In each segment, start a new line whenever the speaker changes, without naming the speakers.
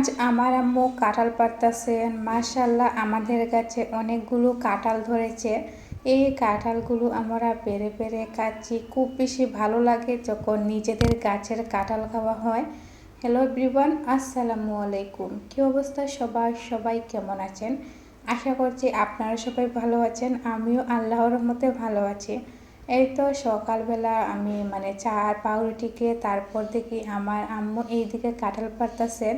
আজ আমার আম্মু কাঁঠাল পাড়তাছেন। মাশাল্লাহ আমাদের কাছে অনেকগুলো কাঁঠাল ধরেছে। এই কাঁঠালগুলো আমরা পেরে পেরে খাচ্ছি। খুব বেশি ভালো লাগে যখন নিজেদের গাছের কাঁঠাল খাওয়া হয়। হ্যালো এভরিওয়ান আসসালামু আলাইকুম। কী অবস্থা সবাই সবাই কেমন আছেন? আশা করছি আপনারা সবাই ভালো আছেন, আমিও আল্লাহর মতে ভালো আছি। এই তো সকালবেলা আমি মানে চা আর পাউরুটিকে তারপর দেখি আমার আম্মু এইদিকে কাঁঠাল পারতাছেন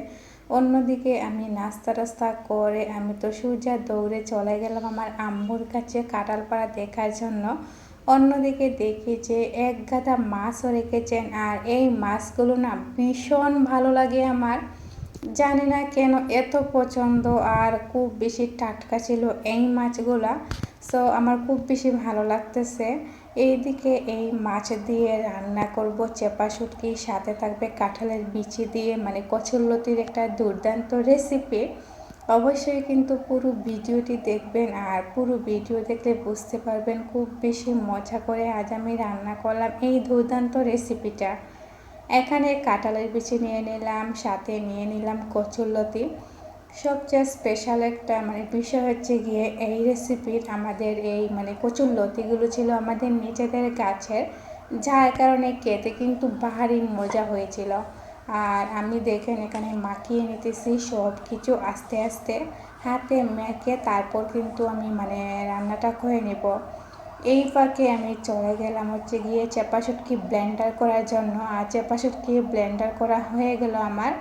অন্যদিকে আমি নাস্তা টাস্তা করে আমি তো সূর্যা দৌড়ে চলে গেলাম আমার আম্মুর কাছে কাঁঠাল পাড়া দেখার জন্য। অন্যদিকে দেখি যে এক গাদা মাছও রেখেছেন আর এই মাছগুলো না ভীষণ ভালো লাগে আমার। জানি না কেন এত পছন্দ আর খুব বেশি টাটকা ছিল এই মাছগুলা। সো আমার খুব বেশি ভালো লাগতেছে। এইদিকে এই মাছ দিয়ে রান্না করব, চেপা শুটকি, সাথে থাকবে কাঁঠালের বিচি দিয়ে মানে কচুরলতির একটা দুর্দান্ত রেসিপি অবশ্যই কিন্তু পুরো ভিডিওটি দেখবেন, আর পুরো ভিডিও দেখলে বুঝতে পারবেন খুব বেশি মজা করে আজ আমি রান্না করলাম এই দুর্দান্ত রেসিপিটা এখানে কাঁঠালের বিচি নিয়ে নিলাম, সাথে নিয়ে নিলাম কচুরলতি। সবচেয়ে স্পেশাল একটা মানে বিষয় হচ্ছে গিয়ে এই রেসিপির আমাদের এই মানে কচুর লতিগুলো ছিল আমাদের নিজেদের গাছের, যার কারণে খেতে কিন্তু বাহারি মজা হয়েছিল। আর আমি দেখেন এখানে মাখিয়ে নিতেছি সব কিছু আস্তে আস্তে, হাতে মেখে তারপর কিন্তু আমি মানে রান্নাটা করে নেব। এই ফাঁকে আমি চলে গেলাম হচ্ছে গিয়ে চেপা শুটকি ব্লেন্ডার করার জন্য। আর চেপা শুটকি ব্লেন্ডার করা হয়ে গেল আমার।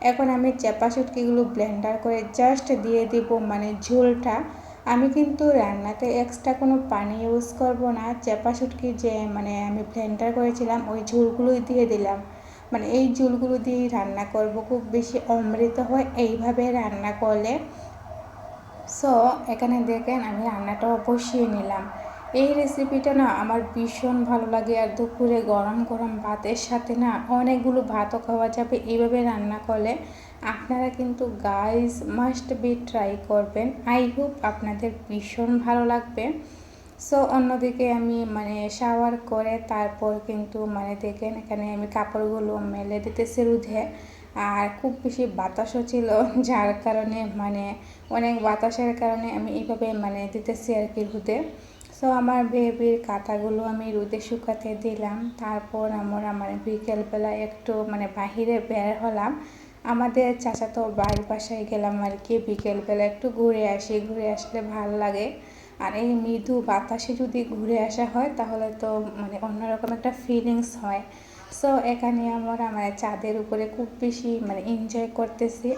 এখন আমি চেপা শুটকিগুলো ব্লেন্ডার করে জাস্ট দিয়ে দিব মানে ঝোলটা। আমি কিন্তু রান্নাতে এক্সট্রা কোনো পানি ইউজ করব না। চেপা শুটকি যে মানে আমি ব্লেন্ডার করেছিলাম, ওই ঝোলগুলোই দিয়ে দিলাম। মানে এই ঝোলগুলো দিয়েই রান্না করব, খুব বেশি অমৃত হয় এইভাবে রান্না করলে। সো এখানে দেখেন আমি রান্নাটাও বসিয়ে নিলাম। এই রেসিপিটা না আমার ভীষণ ভালো লাগে আর দুপুরে গরম গরম ভাতের সাথে না অনেকগুলো ভাতও খাওয়া যাবে এইভাবে রান্না করলে আপনারা কিন্তু গাইস মাস্ট বি ট্রাই করবেন। আই হোপ আপনাদের ভীষণ ভালো লাগবে। সো অন্যদিকে আমি মানে শাওয়ার করে তারপর কিন্তু মানে দেখেন এখানে আমি কাপড়গুলো মেলে দিতেছি রুধে আর খুব বেশি বাতাসও ছিল, যার কারণে মানে অনেক বাতাসের কারণে আমি এইভাবে মানে দিতেছি আর কি রুদে। সো আমার বেবির কাঁথাগুলো আমি রোদে শুকাতে দিলাম। তারপর আমরা মানে বিকেলবেলা একটু মানে বাহিরে বের হলাম। আমাদের চাচাতো বাড়ির বাসায় গেলাম আর কি বিকেলবেলা একটু ঘুরে আসি। ঘুরে আসলে ভালো লাগে। আর এই মৃদু বাতাসে যদি ঘুরে আসা হয়, তাহলে তো মানে অন্যরকম একটা ফিলিংস হয়। সো এখানে আমরা মানে চাঁদের উপরে খুব বেশি মানে এনজয় করতেছি।